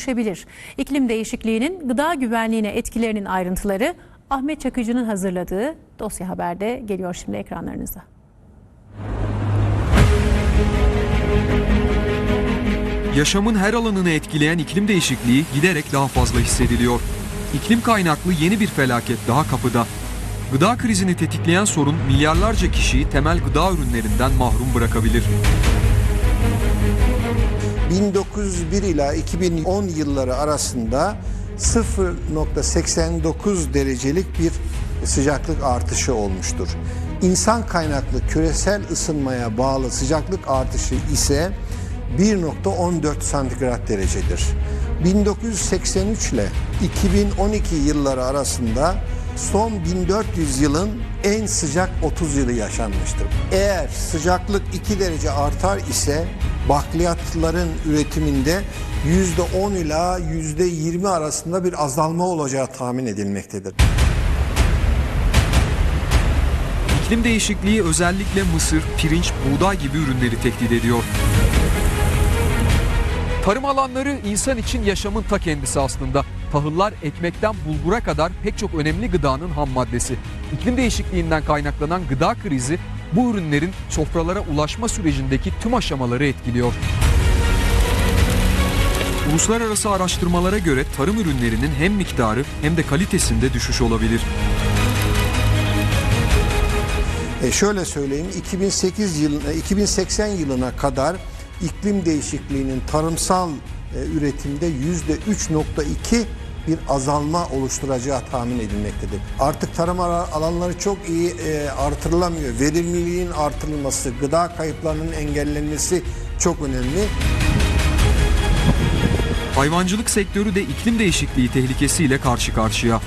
dönüşebilir. İklim değişikliğinin gıda güvenliğine etkilerinin ayrıntıları Ahmet Çakıcı'nın hazırladığı dosya haberde geliyor şimdi ekranlarınıza. Yaşamın her alanını etkileyen iklim değişikliği giderek daha fazla hissediliyor. İklim kaynaklı yeni bir felaket daha kapıda. Gıda krizini tetikleyen sorun milyarlarca kişiyi temel gıda ürünlerinden mahrum bırakabilir. 1901 ila 2010 yılları arasında 0.89 derecelik bir sıcaklık artışı olmuştur. İnsan kaynaklı küresel ısınmaya bağlı sıcaklık artışı ise 1.14 santigrat derecedir. 1983 ile 2012 yılları arasında son 1400 yılın en sıcak 30 yılı yaşanmıştır. Eğer sıcaklık 2 derece artar ise bakliyatların üretiminde %10 ila %20 arasında bir azalma olacağı tahmin edilmektedir. İklim değişikliği özellikle mısır, pirinç, buğday gibi ürünleri tehdit ediyor. Tarım alanları insan için yaşamın ta kendisi aslında. Tahıllar ekmekten bulgura kadar pek çok önemli gıdanın ham maddesi. İklim değişikliğinden kaynaklanan gıda krizi bu ürünlerin sofralara ulaşma sürecindeki tüm aşamaları etkiliyor. Uluslararası araştırmalara göre tarım ürünlerinin hem miktarı hem de kalitesinde düşüş olabilir. E şöyle söyleyeyim 2008 yıl 2080 yılına kadar iklim değişikliğinin tarımsal e, üretimde yüzde 3.2 bir azalma oluşturacağı tahmin edilmektedir. Artık tarım ala- alanları çok iyi e, artırılamıyor. Verimliliğin artırılması, gıda kayıplarının engellenmesi çok önemli. Hayvancılık sektörü de iklim değişikliği tehlikesiyle karşı karşıya.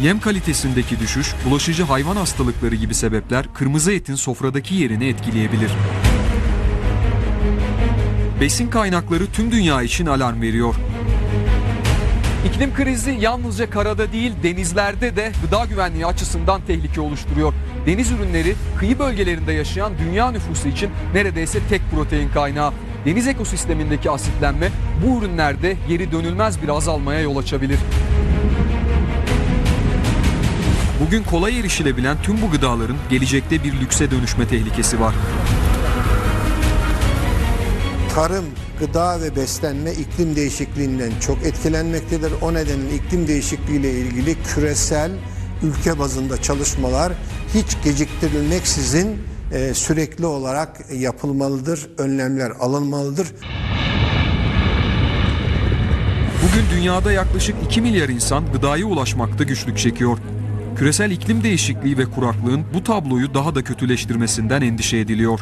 Yem kalitesindeki düşüş, bulaşıcı hayvan hastalıkları gibi sebepler kırmızı etin sofradaki yerini etkileyebilir. Besin kaynakları tüm dünya için alarm veriyor. İklim krizi yalnızca karada değil denizlerde de gıda güvenliği açısından tehlike oluşturuyor. Deniz ürünleri kıyı bölgelerinde yaşayan dünya nüfusu için neredeyse tek protein kaynağı. Deniz ekosistemindeki asitlenme bu ürünlerde geri dönülmez bir azalmaya yol açabilir. Bugün kolay erişilebilen tüm bu gıdaların gelecekte bir lükse dönüşme tehlikesi var. Tarım, gıda ve beslenme iklim değişikliğinden çok etkilenmektedir. O nedenle iklim değişikliği ile ilgili küresel ülke bazında çalışmalar hiç geciktirilmeksizin e, sürekli olarak yapılmalıdır, önlemler alınmalıdır. Bugün dünyada yaklaşık 2 milyar insan gıdaya ulaşmakta güçlük çekiyor. Küresel iklim değişikliği ve kuraklığın bu tabloyu daha da kötüleştirmesinden endişe ediliyor.